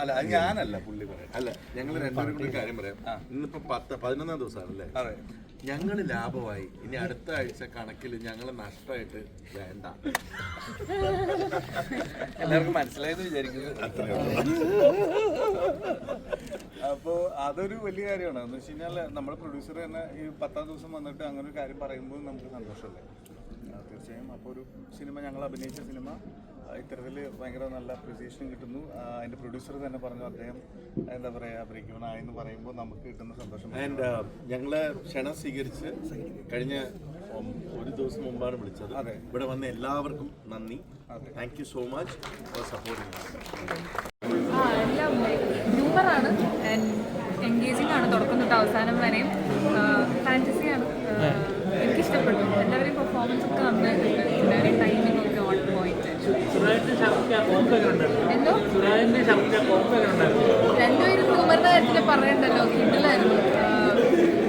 അല്ല അത് ഞാനല്ല പുള്ളി പറയാം അല്ല ഞങ്ങൾ രണ്ടുപേരും കൂടി കാര്യം പറയാം. ഇന്നിപ്പോ പത്ത് പതിനൊന്നാം ദിവസമാണല്ലേ? അതെ. ഞങ്ങൾ ലാഭമായി. ഇനി അടുത്ത ആഴ്ച കണക്കിൽ ഞങ്ങൾ നഷ്ടമായിട്ട് വേണ്ട. എല്ലാവർക്കും മനസ്സിലായെന്ന് വിചാരിക്കുന്നു. അപ്പോ ഉള്ളൂ. അപ്പോൾ അതൊരു വലിയ കാര്യമാണ്. എന്ന് വെച്ച് കഴിഞ്ഞാൽ നമ്മുടെ പ്രൊഡ്യൂസർ തന്നെ ഈ പത്താം ദിവസം വന്നിട്ട് അങ്ങനെ ഒരു കാര്യം പറയുമ്പോൾ നമുക്ക് സന്തോഷമല്ലേ? തീർച്ചയായും. അപ്പോൾ ഒരു സിനിമ ഞങ്ങൾ അഭിനയിച്ച സിനിമ ഇത്തരത്തിൽ ഭയങ്കര നല്ല അപ്രിസിയേഷൻ കിട്ടുന്നു. അതിന്റെ പ്രൊഡ്യൂസർ തന്നെ പറഞ്ഞു അദ്ദേഹം എന്താ പറയുക ബ്രേക്കുവനായെന്ന് പറയുമ്പോൾ നമുക്ക് കിട്ടുന്ന സന്തോഷം. ആൻഡ് ഞങ്ങളെ ക്ഷണം സ്വീകരിച്ച് കഴിഞ്ഞ ഒരു ദിവസം മുമ്പാണ് വിളിച്ചത്. ഇവിടെ വന്ന എല്ലാവർക്കും നന്ദി. Thank you so much for supporting ആ എല്ലാം ഹ്യൂമറാണ് ആൻഡ് എൻഗേജിങ് ആണ് തുടക്കം തൊട്ട് അവസാനം വരെയും. രണ്ടുപേരും കാര്യത്തിൽ പറയണ്ടല്ലോ കിണ്ടിലായിരുന്നു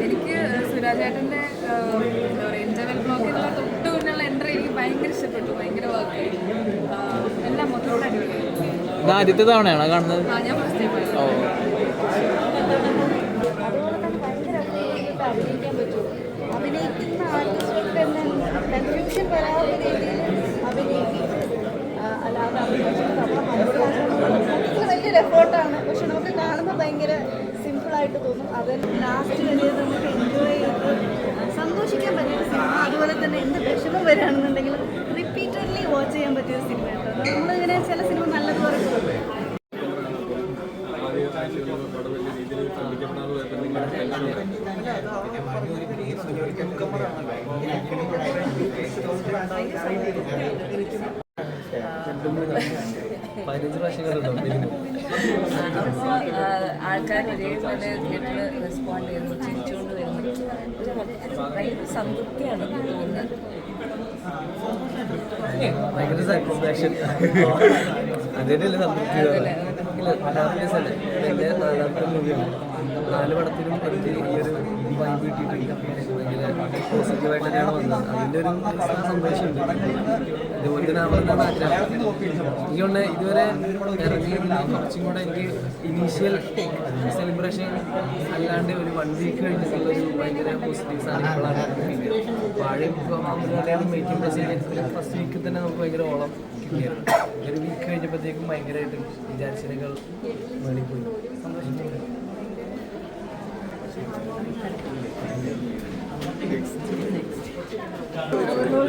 എനിക്ക് സുരാജ് ചേട്ടന്റെ എന്താ പറയുക ഇന്റർവെൽ ബ്ലോക്കിലുള്ള തൊട്ട് മുന്നുള്ള എൻട്രി എനിക്ക് ഭയങ്കര ഇഷ്ടപ്പെട്ടു ഭയങ്കര വർക്ക് എല്ലാം മൊത്തത്തോടെ അടിപൊളിയായിരുന്നു ആദ്യത്തെ തവണയാണോ കാണുന്നത്? ആ ഞാൻ ഫസ്റ്റ് ടൈം തന്നെ അഭിനയിക്കാൻ അഭിനയിക്കുന്ന ആർട്ടിസ്റ്റൊക്കെ കൺഫ്യൂഷൻ വരാത്ത രീതിയിൽ പക്ഷെ നമുക്ക് കാണുമ്പോൾ ഭയങ്കര സിമ്പിളായിട്ട് തോന്നും. അവൻ ലാസ്റ്റ് വരെ നമുക്ക് എൻജോയ് ചെയ്ത് സന്തോഷിക്കാൻ പറ്റിയ സിനിമ അതുപോലെ തന്നെ എന്ത് വിഷമം വരികയാണെന്നുണ്ടെങ്കിൽ റിപ്പീറ്റഡ്ലി വാച്ച് ചെയ്യാൻ പറ്റിയ സിനിമയാണ് നമ്മളിങ്ങനെ ചില സിനിമ നല്ലത് പറയുമ്പോൾ പതിനഞ്ച് പ്രാവശ്യം കണ്ടിട്ടുണ്ടോ. അപ്പോൾ ആൾക്കാർ ഒരേപോലെ തിയേറ്ററിൽ റെസ്പോണ്ട് ചെയ്യുന്നു ചിരിച്ചുകൊണ്ട് വരുന്നു ഒരു ഭയങ്കര സംതൃപ്തിയാണ് തോന്നുന്നത് ഭയങ്കര സാറ്റിസ്ഫാക്ഷൻ അതന്നെയല്ലേ സംതൃപ്തി മൂവിയാണ് നാല് പടത്തിലും എനിക്ക് ഈ ഒരു വൈബ് കിട്ടിയിട്ടുണ്ട്. ഭയങ്കര പോസിറ്റീവായിട്ട് തന്നെയാണ് വന്നത്. അതിന്റെ ഒരു സന്തോഷമുണ്ട്. ഇതുപോലെ തന്നെ ആവണമെന്നാണ് ആഗ്രഹം. എനിക്ക് കൊണ്ട് ഇതുവരെ ഇറങ്ങിയതിൽ കുറച്ചും കൂടെ എനിക്ക് ഇനീഷ്യൽ സെലിബ്രേഷൻ അല്ലാണ്ട് ഒരു വൺ വീക്ക് കഴിഞ്ഞിട്ടുള്ള ഒരു ഭയങ്കര പോസിറ്റീവ് സാധനങ്ങളാണ് വാഴ മേക്കിംഗ് പ്രസിഡന്റ് ഫസ്റ്റ് വീക്കിൽ തന്നെ നമുക്ക് ഭയങ്കര ഓളം കിട്ടിയത് ഒരു വീക്ക് കഴിഞ്ഞപ്പോഴത്തേക്കും ഭയങ്കരമായിട്ട് വിചാരിച്ചതിനേക്കാൾ മേളിൽ പോയി ഓരോ